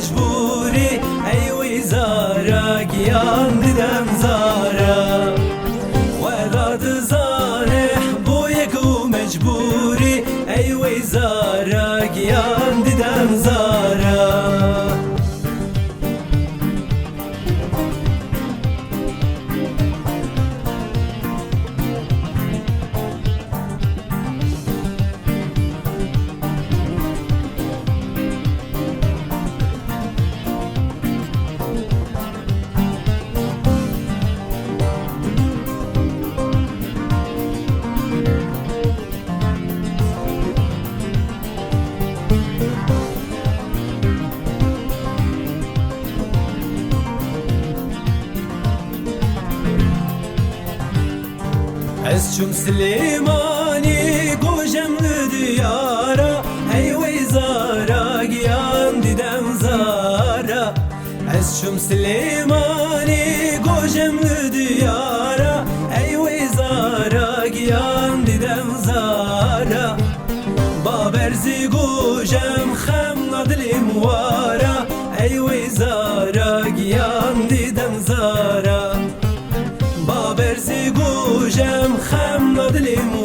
مجبوری ایوی زارا گیان دیدم زارا ولاد زارح بویگو مجبوری ایوی زارا گیان دیدم زارا Ez çum Süleymanî gojem li diyara Hey wey zara giyan didem zara. Ez çum Süleymanî gojem li diyara Hey wey zara giyan didem zara. Baberzi gojem xem na dilim wara Ey wey zara الشام خمض ليمون